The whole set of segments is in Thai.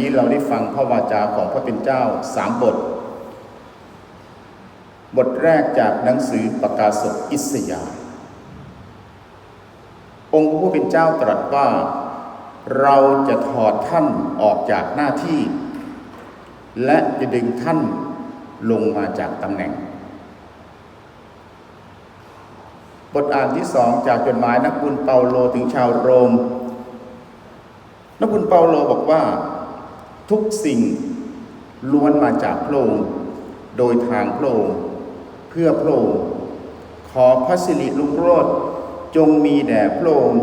นี้เราได้ฟังพระวาจาของพระเป็นเจ้าสามบท บทแรกจากหนังสือประกาศอิสยาห์องค์พระผู้เป็นเจ้าตรัสว่า เราจะถอดท่านออกจากหน้าที่ และจะดึงท่านลงมาจากตำแหน่ง บทอ่านที่สองจากจดหมายนักบุญเปาโลถึงชาวโรมนักบุญเปาโลบอกว่า ทุกสิ่งล้วนมาจากพระองค์โดยทางพระองค์เพื่อพระองค์ขอพระสิริลุงโรดจงมีแด่พระองค์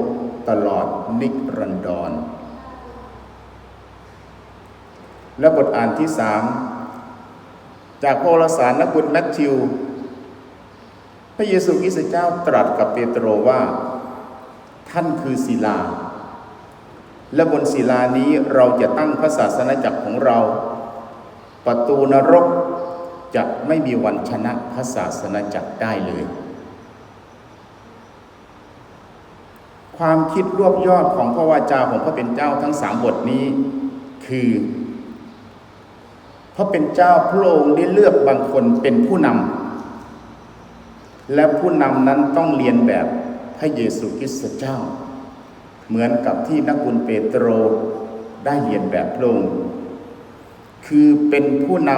ตลอดนิรันดร และบทอ่านที่สามจากพระรสารนักบุญแมทธิว พระเยซูคริสต์เจ้าตรัสกับเปโตรว่า ท่านคือศิลา และบนศิลานี้เราจะตั้งพระศาสนาจักรของเรา ประตูนรกจะไม่มีวันชนะพระศาสนาจักรได้เลย ความคิดรวบยอดของพระวาจาของพระเป็นเจ้าทั้งสามบทนี้ คือพระเป็นเจ้าพระองค์ได้เลือกบางคนเป็นผู้นำและผู้นำนั้นต้องเรียนแบบพระเยซูคริสต์เจ้า เหมือนกับที่นักบุญเปโตรได้เรียนแบบพระองค์คือเป็นผู้น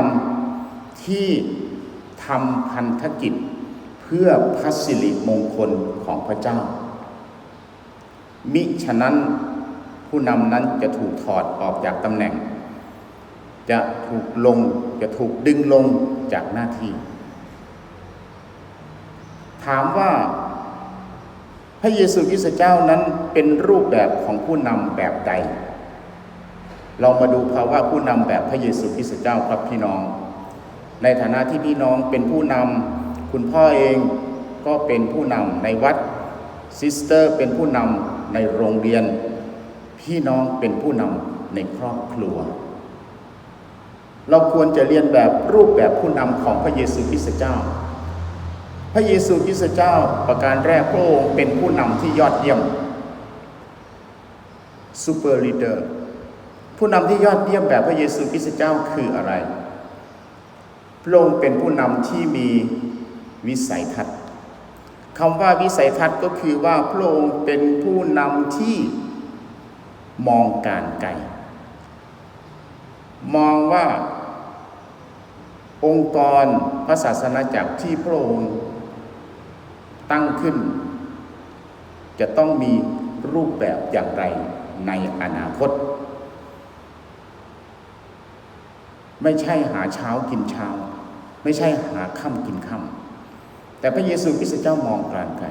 ำที่ทำพันธกิจเพื่อพระสิริมงคลของพระเจ้า มิฉะนั้นผู้นำนั้นจะถูกถอดออกจากตำแหน่ง จะถูกลงจะถูกดึงลงจากหน้าที่ ถามว่า พระเยซูคริสต์เจ้านั้นเป็นรูปแบบของผู้นำแบบใด เรามาดูภาวะผู้นำแบบพระเยซูคริสต์เจ้าครับพี่น้อง ในฐานะที่พี่น้องเป็นผู้นำคุณพ่อเองก็เป็นผู้นำในวัดซิสเตอร์เป็นผู้นำในโรงเรียน พี่น้องเป็นผู้นำในครอบครัว เราควรจะเรียนแบบรูปแบบผู้นำของพระเยซูคริสต์เจ้า พระเยซูคริสต์เจ้าประการแรกพระองค์เป็นผู้นำที่ยอดเยี่ยม super leader ผู้นำที่ยอดเยี่ยมแบบพระเยซูคริสต์เจ้าคืออะไร พระองค์เป็นผู้นำที่มีวิสัยทัศน์คำว่าวิสัยทัศน์ก็คือว่าพระองค์เป็นผู้นำที่มองการไกล มองว่าองค์กรพระศาสนาจักรที่พระองค์ ตั้งขึ้น จะต้องมีรูปแบบอย่างไรในอนาคต ไม่ใช่หาเช้ากินเช้า ไม่ใช่หาค่ำกินค่ำแต่พระเยซูคริสต์เจ้ามองการไกล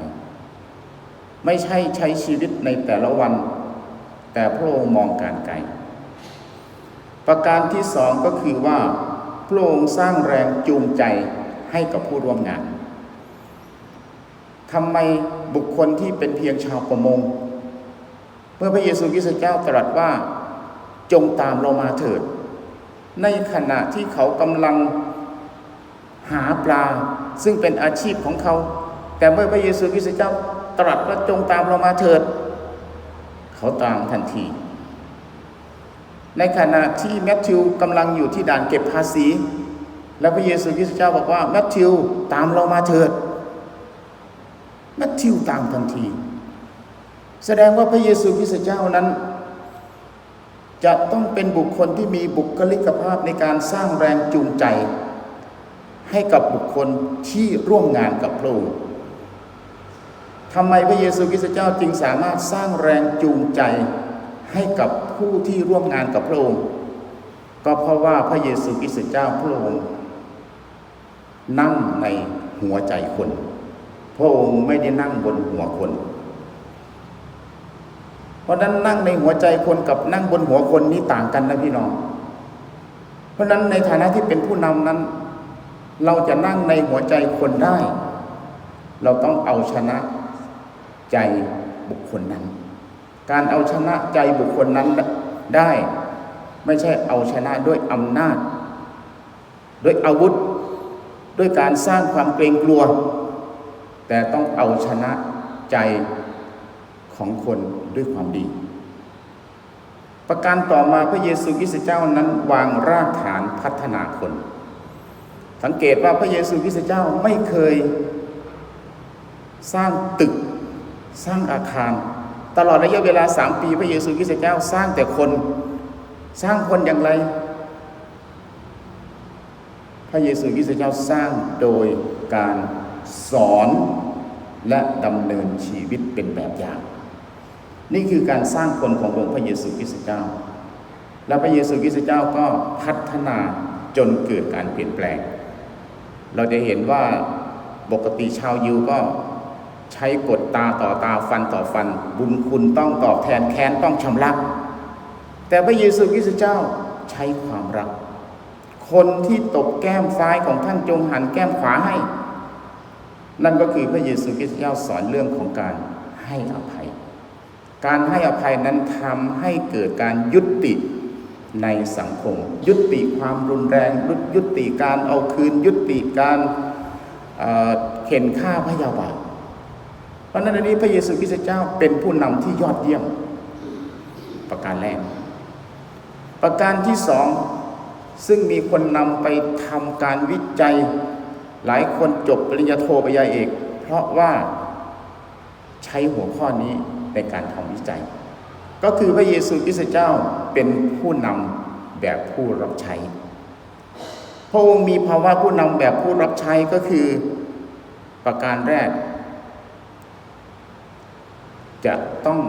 ไม่ใช่ใช้ชีวิตในแต่ละวัน แต่พระองค์มองการไกล ประการที่สองก็คือว่าพระองค์สร้างแรงจูงใจให้กับผู้ร่วมงาน ทำไมบุคคลที่เป็นเพียงชาวประมง เมื่อพระเยซูคริสต์เจ้าตรัสว่าจงตามเรามาเถิด ในขณะที่เขากำลังหาปลา ซึ่งเป็นอาชีพของเขา แต่เมื่อพระเยซูคริสต์เจ้าตรัสว่าจงตามเรามาเถิด เขาตามทันที ในขณะที่แมทธิวกำลังอยู่ที่ด่านเก็บภาษี แล้วพระเยซูคริสต์เจ้าบอกว่าแมทธิวตามเรามาเถิด มทธิวตามทันที แสดงว่าพระเยซูคริสต์เจ้านั้น จะต้องเป็นบุคคลที่มีบุคลิกภาพในการสร้างแรงจูงใจ ให้กับบุคคลที่ร่วมงานกับพระองค์ทำไมพระเยซูคริสต์เจ้าจึงสามารถสร้างแรงจูงใจให้กับผู้ที่ร่วมงานกับพระองค์ ก็เพราะว่าพระเยซูคริสต์เจ้าพระองค์นั่งในหัวใจคน พระองค์ไม่ได้นั่งบนหัวคน เพราะนั้นนั่งในหัวใจคนกับนั่งบนหัวคนนี้ต่างกันนะพี่น้อง เพราะนั้นในฐานะที่เป็นผู้นำนั้น เราจะนั่งในหัวใจคนได้ เราต้องเอาชนะใจบุคคลนั้น การเอาชนะใจบุคคลนั้นได้ ไม่ใช่เอาชนะด้วยอำนาจ ด้วยอาวุธ ด้วยการสร้างความเกรงกลัว แต่ต้องเอาชนะใจของคนด้วยความดี ประการต่อมาพระเยซูคริสต์เจ้านั้นวางรากฐานพัฒนาคน สังเกตว่าพระเยซูคริสต์เจ้าไม่เคยสร้างตึกสร้างอาคาร ตลอดระยะเวลาสามปีพระเยซูคริสต์เจ้าสร้างแต่คนสร้างคนอย่างไร พระเยซูคริสต์เจ้าสร้างโดยการ สอนและดำเนินชีวิตเป็นแบบอย่าง นี่คือการสร้างคนขององค์พระเยซูคริสต์เจ้า และพระเยซูคริสต์เจ้าก็พัฒนาจนเกิดการเปลี่ยนแปลง เราจะเห็นว่าปกติชาวยิวก็ใช้กดตาต่อตาฟันต่อฟัน บุญคุณต้องตอบแทนแค้นต้องชำระแต่พระเยซูคริสต์เจ้าใช้ความรัก คนที่ตบแก้มซ้ายของท่านจงหันแก้มขวาให้ นั่นก็คือพระเยซูคริสต์เจ้าสอนเรื่องของการให้อภัย การให้อภัยนั้นทำให้เกิดการยุติในสังคม ยุติความรุนแรงยุติการเอาคืน ยุติการเเข็นฆ่าพยาบาทเพราะนั้นอันนี้พระเยซูคริสต์เจ้าเป็นผู้นำที่ยอดเยี่ยม ประการแรก ประการที่สองซึ่งมีคนนำไปทำการวิจัย หลายคนจบปริญญาโทปริญญาเอก เพราะว่าใช้หัวข้อนี้ในการทำวิจัย ก็คือพระเยซูคริสต์เจ้าเป็นผู้นำแบบผู้รับใช้ พระองค์มีภาวะผู้นำแบบผู้รับใช้ก็คือประการแรก จะต้อง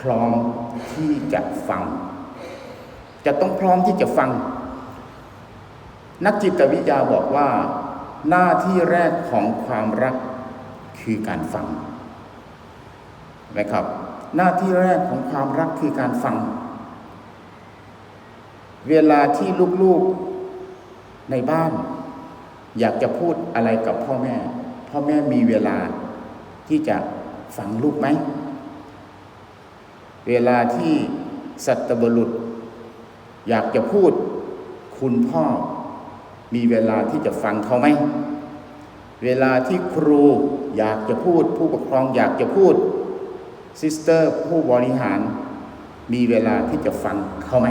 พร้อมที่จะฟัง จะต้องพร้อมที่จะฟัง นักจิตวิทยาบอกว่า หน้าที่แรกของความรักคือการฟังไหมครับ หน้าที่แรกของความรักคือการฟัง เวลาที่ลูกๆในบ้าน อยากจะพูดอะไรกับพ่อแม่ พ่อแม่มีเวลาที่จะฟังลูกไหม เวลาที่สัตบุรุษ อยากจะพูดคุณพ่อ มีเวลาที่จะฟังเขาไหม เวลาที่ครูอยากจะพูด ผู้ปกครองอยากจะพูดซิสเตอร์ผู้บริหาร มีเวลาที่จะฟังเขาไหม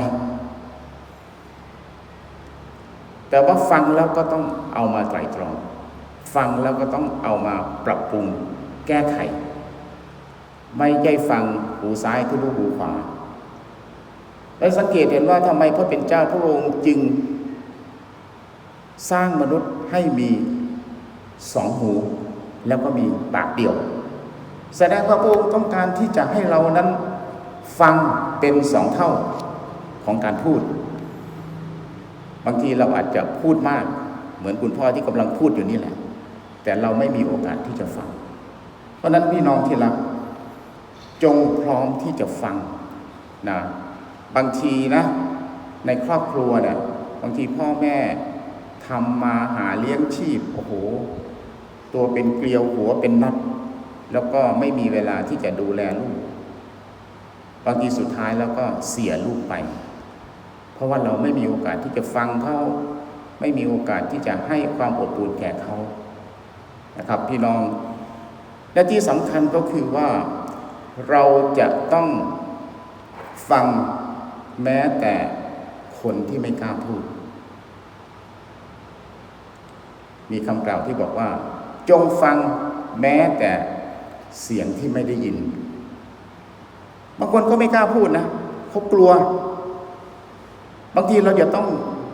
แต่ว่าฟังแล้วก็ต้องเอามาไตรตรอง ฟังแล้วก็ต้องเอามาปรับปรุงแก้ไข ไม่ใช่ฟังหูซ้ายทะลุหูขวาและสังเกตเห็นว่าทำไมพระเป็นเจ้าพระองค์จึง สร้างมนุษย์ให้มีสองหู แล้วก็มีปากเดียว แสดงว่าพระองค์ต้องการที่จะให้เรานั้นฟังเป็นสองเท่าของการพูด บางทีเราอาจจะพูดมาก เหมือนคุณพ่อที่กำลังพูดอยู่นี่แหละ แต่เราไม่มีโอกาสที่จะฟัง เพราะนั้นพี่น้องที่รักจงพร้อมที่จะฟังนะบางทีนะ ในครอบครัวเนี่ยบางทีพ่อแม่ ทำมาหาเลี้ยงชีพโอ้โห ตัวเป็นเกลียวหัวเป็นนัดแล้วก็ไม่มีเวลาที่จะดูแลลูกบางทีสุดท้ายแล้วก็เสียลูกไป เพราะว่าเราไม่มีโอกาสที่จะฟังเขาไม่มีโอกาสที่จะให้ความอบอุ่นแก่เขานะครับ พี่น้อง และที่สำคัญก็คือว่าเราจะต้องฟังแม้แต่คนที่ไม่กล้าพูด มีคำกล่าวที่บอกว่า จงฟังแม้แต่เสียงที่ไม่ได้ยิน บางคนก็ไม่กล้าพูดนะเขากลัว บางทีเราจะต้อง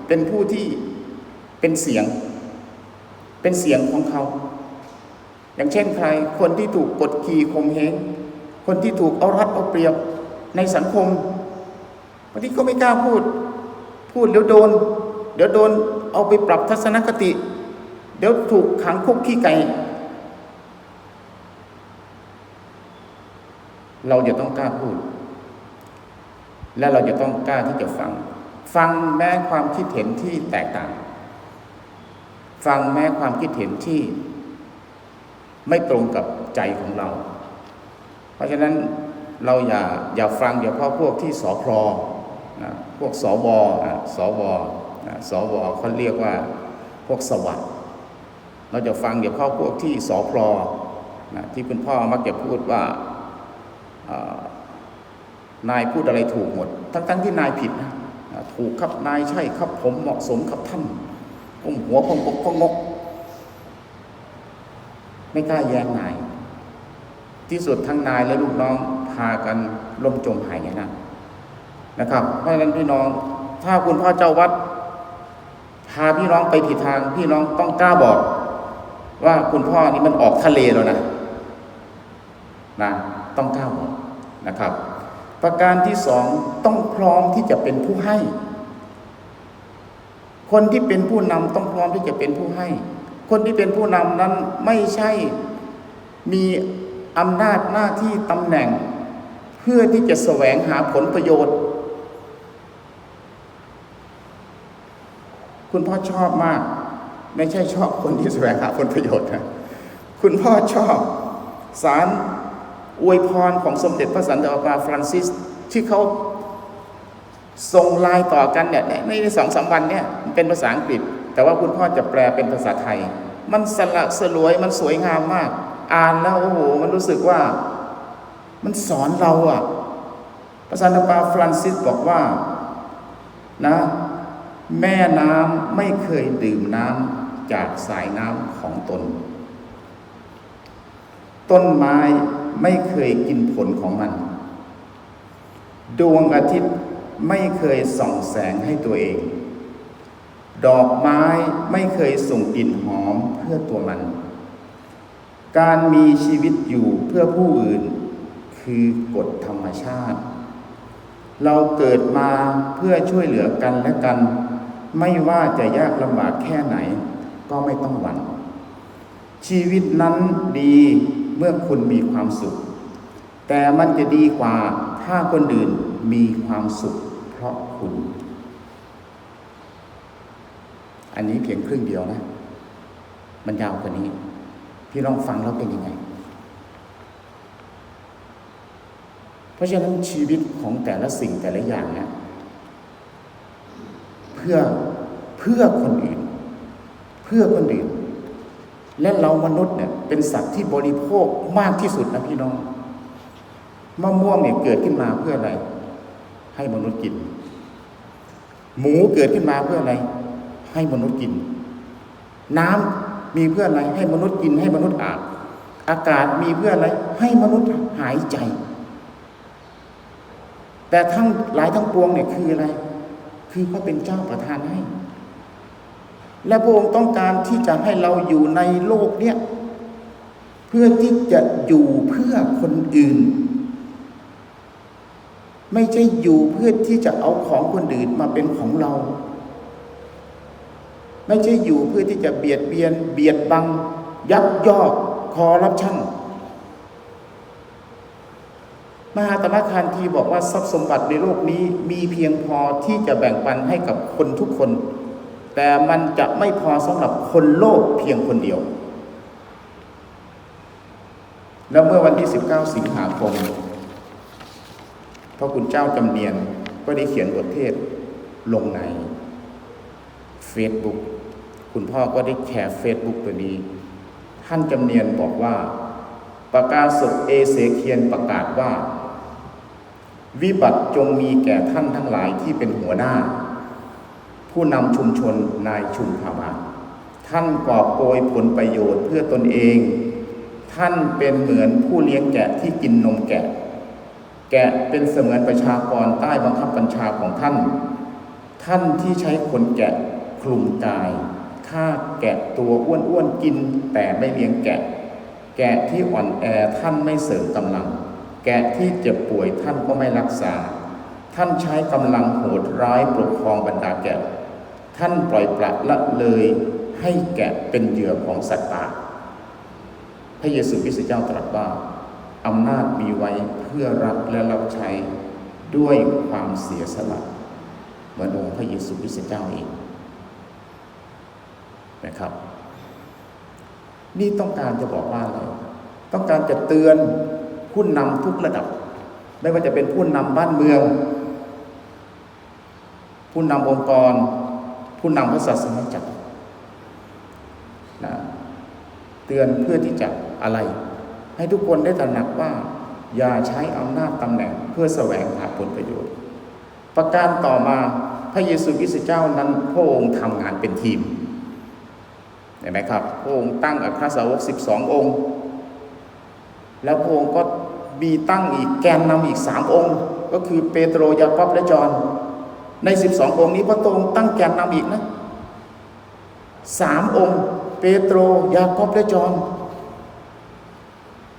เป็นผู้ที่เป็นเสียง เป็นเสียงของเขา อย่างเช่นใคร คนที่ถูกกดขี่ข่มเหงคนที่ถูกเอารัดเอาเปรียบในสังคมบางทีก็ไม่กล้าพูด พูดเดี๋ยวโดน เดี๋ยวโดนเอาไปปรับทัศนคติ เดี๋ยวถูกขังคุกขี้ไก่เราจะต้องกล้าพูด และเราจะต้องกล้าที่จะฟัง ฟังแม้ความคิดเห็นที่แตกต่าง ฟังแม้ความคิดเห็นที่ ไม่ตรงกับใจของเรา เพราะฉะนั้นเราอย่าอย่าฟังอย่าพราะพวกที่สอพรนะพวกสวสวสวเขาเรียกว่าพวกสวัสด์ เราจะฟังอย่าเพราพวกที่สอพรนะที่คุณพ่อมักจะพูดว่านายพูดอะไรถูกหมด ทั้งๆที่นายผิดนะถูกครับนายใช่ครับผมเหมาะสมครับท่านก้มหัวพงกพงงก ไม่กล้าแย้งนาย ที่สุดทั้งนายและลูกน้องพากันล่มจมหายนะนะครับ เพราะฉะนั้นพี่น้อง ถ้าคุณพ่อเจ้าวัด พาพี่น้องไปผิดทางพี่น้องต้องกล้าบอก ว่าคุณพ่อนี่มันออกทะเลแล้วนะนะต้องกล้าบอกนะครับ ประการที่สองต้องพร้อมที่จะเป็นผู้ให้ คนที่เป็นผู้นำต้องพร้อมที่จะเป็นผู้ให้ คนที่เป็นผู้นำนั้นไม่ใช่มีอำนาจหน้าที่ตำแหน่ง เพื่อที่จะแสวงหาผลประโยชน์ คุณพ่อชอบมาก ไม่ใช่ชอบคนที่แสวงหาผลประโยชน์นะคุณพ่อชอบสารอวยพรของสมเด็จพระสันตะปาฟรานซิสที่เขาส่งลน์ต่อกันเนี่ยในในสองสามวันเนี่ยเป็นภาษาอังกฤษ แต่ว่าคุณพ่อจะแปลเป็นภาษาไทย มันสละสลวยมันสวยงามมาก อ่านแล้วโอ้โหมันรู้สึกว่ามันสอนเราอะพระสันตะปาฟรานซิสบอกว่านะแม่น้ำไม่เคยดื่มน้ำ จากสายน้ำของตน ต้นไม้ไม่เคยกินผลของมัน ดวงอาทิตย์ไม่เคยส่องแสงให้ตัวเอง ดอกไม้ไม่เคยส่งกลิ่นหอมเพื่อตัวมัน การมีชีวิตอยู่เพื่อผู้อื่น คือกฎธรรมชาติ เราเกิดมาเพื่อช่วยเหลือกันและกัน ไม่ว่าจะยากลำบากแค่ไหน ก็ไม่ต้องหวั่นชีวิตนั้นดีเมื่อคุณมีความสุข แต่มันจะดีกว่าถ้าคนอื่นมีความสุข เพราะคุณ อันนี้เพียงครึ่งเดียวนะ มันยาวกว่านี้ พี่ลองฟังแล้วเป็นยังไง เพราะฉะนั้นชีวิตของแต่ละสิ่งแต่ละอย่างเนะเพื่อเพื่อคนอื่น เพื่อคนอื่น และเรามนุษย์เนี่ยเป็นสัตว์ที่บริโภคมากที่สุดนะพี่น้องมะม่วงเนี่ยเกิดขึ้นมาเพื่ออะไร ให้มนุษย์กิน หมูเกิดขึ้นมาเพื่ออะไร ให้มนุษย์กิน น้ำมีเพื่ออะไร ให้มนุษย์กิน ให้มนุษย์อาบอากาศมีเพื่ออะไร ให้มนุษย์หายใจ แต่ทั้งหลายทั้งปวงเนี่ยคืออะไร คือพระเป็นเจ้าประทานให้ และพระองค์ต้องการที่จะให้เราอยู่ในโลกเนี่ยเพื่อที่จะอยู่เพื่อคนอื่น ไม่ใช่อยู่เพื่อที่จะเอาของคนอื่นมาเป็นของเรา ไม่ใช่อยู่เพื่อที่จะเบียดเบียน เบียดบัง ยักยอกคอรับชั่นมหาตมะคานทีบอกว่าทรัพย์สมบัติในโลกนี้มีเพียงพอที่จะแบ่งปันให้กับคนทุกคน แต่มันจะไม่พอสำหรับคนโลกเพียงคนเดียว แล้วเมื่อวันที่ 19 สิงหาคมพระคุณเจ้าจำเนียนก็ได้เขียนบทเทศน์ลงใน Facebook คุณพ่อก็ได้แชร์ Facebook ตัวนี้ ท่านจำเนียนบอกว่า ประกาศสดเอเสเคียนประกาศว่า วิบัติจงมีแก่ท่านทั้งหลายที่เป็นหัวหน้า ผู้นำชุมชนนายชุมภาวะท่านกอบโกยผลประโยชน์เพื่อตนเอง ท่านเป็นเหมือนผู้เลี้ยงแกะที่กินนมแกะ แกะเป็นเสมือนประชากรใต้บังคับบัญชาของท่าน ท่านที่ใช้ขนแกะคลุมกายฆ่าแกะตัวอ้วนๆกินแต่ไม่เลี้ยงแกะ แกะที่อ่อนแอท่านไม่เสริมกำลัง แกะที่เจ็บป่วยท่านก็ไม่รักษา ท่านใช้กำลังโหดร้ายปกครองบรรดาแกะ ท่านปล่อยปละละเลยให้แกะเป็นเหยื่อของสัตว์ป่าพระเยซูคริสต์เจ้าตรัสว่าอำนาจมีไว้เพื่อรับและรับใช้ด้วยความเสียสละเหมือนองค์พระเยซูคริสต์เจ้าเองนะครับ นี่ต้องการจะบอกว่าอะไรต้องการจะเตือนผู้นำทุกระดับ ไม่ว่าจะเป็นผู้นำบ้านเมือง ผู้นำองค์กร ผู้นำพระศาสนาจักรนะเตือนเพื่อที่จะอะไร ให้ทุกคนได้ตระหนักว่า อย่าใช้อำนาจตำแหน่งเพื่อแสวงหาผลประโยชน์ ประการต่อมาพระเยซูคริสต์เจ้านั้นพระองค์ทำงานเป็นทีมเห็นไหมครับพระองค์ตั้งอัครสาวก12องค์ แล้วพระองค์ก็มีตั้งอีกแกนนำอีกสามองค์ ก็คือเปโตรยากอบและจอน ใน 12 องค์นี้พระองค์ตั้งแกนนำอีกนะสามองค์ เปโตร ยากอบและจอห์น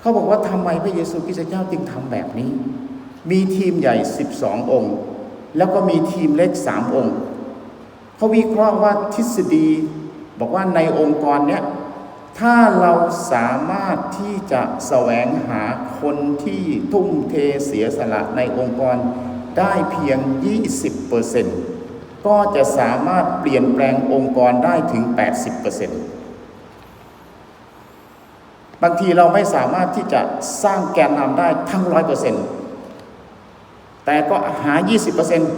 เขาบอกว่าทำไมพระเยซูคริสต์เจ้าจึงทำแบบนี้ มีทีมใหญ่ 12 องค์ แล้วก็มีทีมเล็กสามองค์เขาวิเคราะห์ว่าทฤษฎี บอกว่าในองค์กรเนี้ยถ้าเราสามารถที่จะแสวงหาคนที่ทุ่มเทเสียสละในองค์กร ได้เพียง 20%ก็จะสามารถเปลี่ยนแปลงองค์กรได้ถึง 80%บางทีเราไม่สามารถที่จะสร้างแกนนำได้ทั้ง 100%แต่ก็หา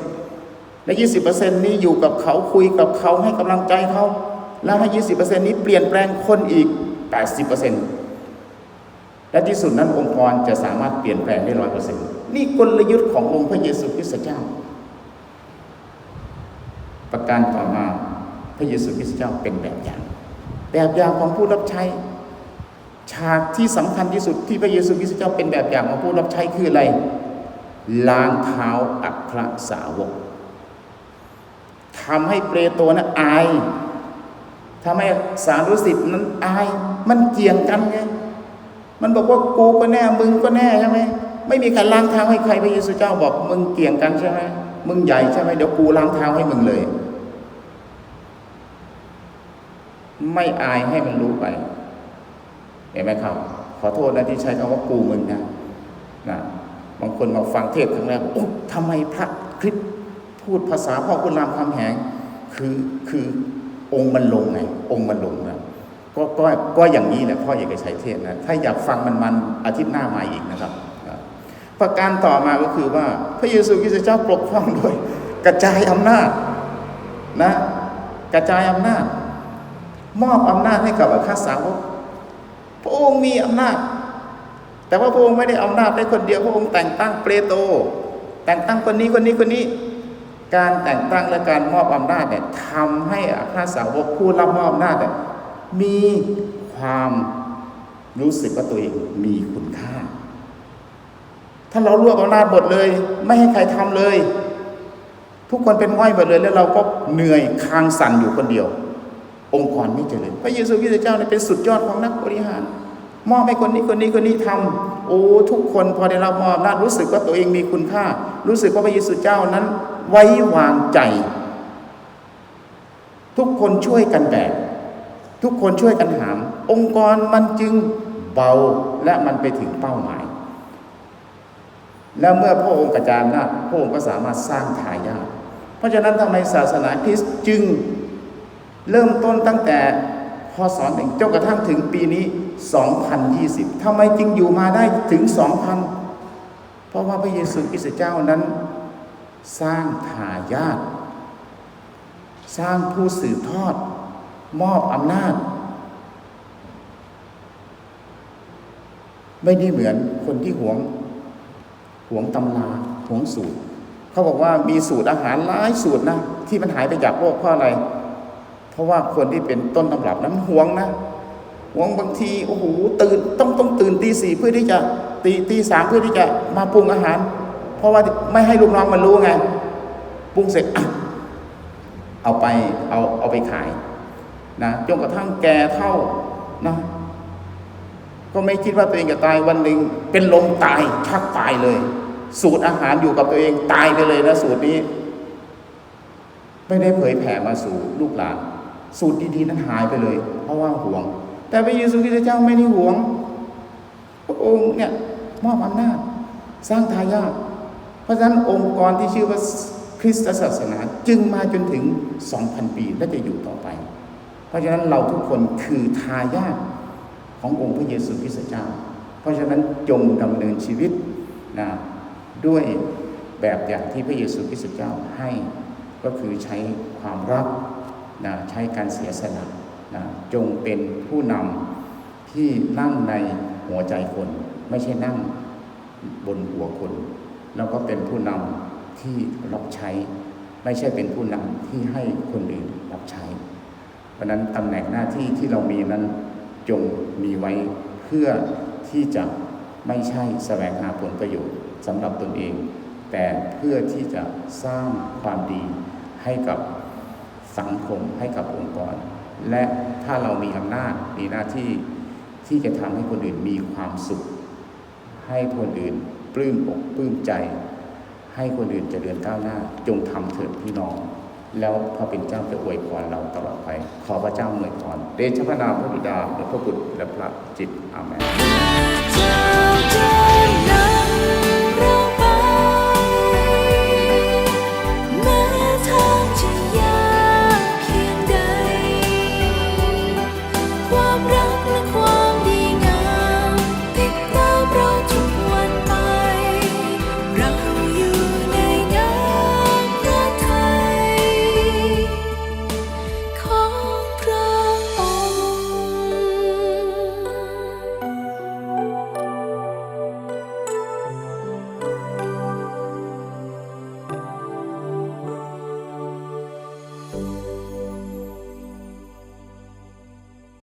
20%และ 20%นี้อยู่กับเขาคุยกับเขาให้กำลังใจเขา แล้วให้ 20%นี้เปลี่ยนแปลงคนอีก 80% และที่สุดนั้นองค์กรจะสามารถเปลี่ยนแปลงได้100%นี่กลยุทธ์ขององค์พระเยซูคริสต์เจ้า ประการต่อมาพระเยซูคริสต์เจ้าเป็นแบบอย่าง แบบอย่างของผู้รับใช้ฉากที่สำคัญที่สุดที่พระเยซูคริสต์เจ้าเป็นแบบอย่างของผู้รับใช้คืออะไร ล้างเท้าอัครสาวกทำให้เปโตรนะอายทำให้สารุสิทธิ์นั้นอาย มันเกี่ยงกันไง มันบอกว่ากูก็แน่มึงก็แน่ใช่ไหมไม่มีใครล้างเท้าให้ใครพระเยซูเจ้าบอกมึงเกี่ยงกันใช่ไหมมึงใหญ่ใช่ไหมเดี๋ยวกูล้างเท้าให้มึงเลย ไม่อายให้มันรู้ไป เห็นไหมครับ ขอโทษนะที่ใช้คำว่ากูมึงนะนะบางคนมาฟังเทศครั้งแรกโอ้ทำไมพระคริสต์พูดภาษาพ่อคุณรามคำแหง คือคือองค์มันลงไง องค์มันลงนะ ก็ก็ก็อย่างนี้แหละพ่อเอกชัยเทศนะถ้าอยากฟังมันมันอาทิตย์หน้ามาอีกนะครับ ประการต่อมาก็คือว่าพระเยซูคริสต์เจ้าปกป้องโดยกระจายอำนาจนะกระจายอำนาจ มอบอำนาจให้กับอัครสาวกพระองค์มีอำนาจ แต่ว่าพระองค์ไม่ได้อำนาจได้คนเดียวพระองค์แต่งตั้งเปโตรแต่งตั้งคนนี้คนนี้คนนี้ การแต่งตั้งและการมอบอำนาจเนี่ยทำให้อัครสาวกผู้รับมอบอำนาจเนี่ย มีความรู้สึกว่าตัวเองมีคุณค่า ถ้าเรารวบอำนาจหมดเลย ไม่ให้ใครทำเลย ทุกคนเป็นง่อยหมดเลย แล้วเราก็เหนื่อยคางสั่นอยู่คนเดียว องค์กรไม่เจริญพระเยซูคริสต์เจ้าเนี่ยเป็นสุดยอดของนักบริหาร มอบให้คนนี้คนนี้คนนี้ทำโอ้ทุกคนพอได้รับมอบอำนาจรู้สึกว่าตัวเองมีคุณค่า รู้สึกว่าพระเยซูเจ้านั้น ไว้วางใจ ทุกคนช่วยกันแบก ทุกคนช่วยกันหาม องค์กรมันจึงเบาและมันไปถึงเป้าหมาย แล้วเมื่อพระองค์กระจายนาพระองค์ก็สามารถสร้างทายาทเพราะฉะนั้นทำไมศาสนาคริสต์จึงเริ่มต้นตั้งแต่พศหนึ่งจนกระทั่งถึงปีนี้ 2020ทำไมจึงอยู่มาได้ถึง 2,000 เพราะว่าพระเยซูคริสต์เจ้านั้น สร้างทายาทสร้างผู้สืบทอด มอบอำนาจ ไม่ได้เหมือนคนที่หวงหวงตำราหวงสูตร เขาบอกว่ามีสูตรอาหารหลายสูตรนะที่มันหายไปจากโลกเพราะอะไร เพราะว่าคนที่เป็นต้นตำรับนั้นหวงนะหวงบางทีโอ้โหตื่นต้องต้องตื่นตีสี่เพื่อที่จะตีตีสามเพื่อที่จะมาปรุงอาหาร เพราะว่าไม่ให้ลูกน้องมันรู้ไงปรุงเสร็จอเอาไปเอาเอาไปขาย นะจนกระทั่งแก่เท่านะก็ไม่คิดว่าตัวเองจะตายวันหนึ่งเป็นลมตายชักตายเลย สูตรอาหารอยู่กับตัวเองตายไปเลยนะสูตรนี้ ไม่ได้เผยแผ่มาสู่ลูกหลาน สูตรดีๆนั้นหายไปเลย เพราะว่าห่วง แต่พระเยซูคริสต์เจ้าไม่ได้ห่วงพระองค์เนี่ยมอบอำนาจสร้างทายาทเพราะฉะนั้นองค์กรที่ชื่อว่าคริสตศาสนาจึงมาจนถึง 2,000 ปีและจะอยู่ต่อไป เพราะฉะนั้นเราทุกคนคือทายาทขององค์พระเยซูคริสต์เจ้า เพราะฉะนั้นจงดำเนินชีวิตนะด้วยแบบอย่างที่พระเยซูคริสต์เจ้าให้ก็คือใช้ความรักนะใช้การเสียสละนะจงเป็นผู้นำที่นั่งในหัวใจคน ไม่ใช่นั่งบนหัวคน แล้วก็เป็นผู้นำที่รับใช้ ไม่ใช่เป็นผู้นำที่ให้คนอื่นรับใช้ ราะฉะนั้นตำแหน่งหน้าที่ที่เรามีนั้นจงมีไว้เพื่อที่จะไม่ใช่แสวงหาผลประโยชน์สำหรับตนเอง แต่เพื่อที่จะสร้างความดีให้กับสังคมให้กับองค์กร และถ้าเรามีอำนาจมีหน้าที่ที่จะทำให้คนอื่นมีความสุข ให้คนอื่นปลื้มอกปลื้มใจ ให้คนอื่นเจริญก้าวหน้า จงทำเถิดพี่น้อง แล้วพระเป็นเจ้าจะอวยพรเราตลอดไป ขอพระเจ้าอวยพรเดชพระนามพระบิดาและพระบุตรและพระจิตอาเมน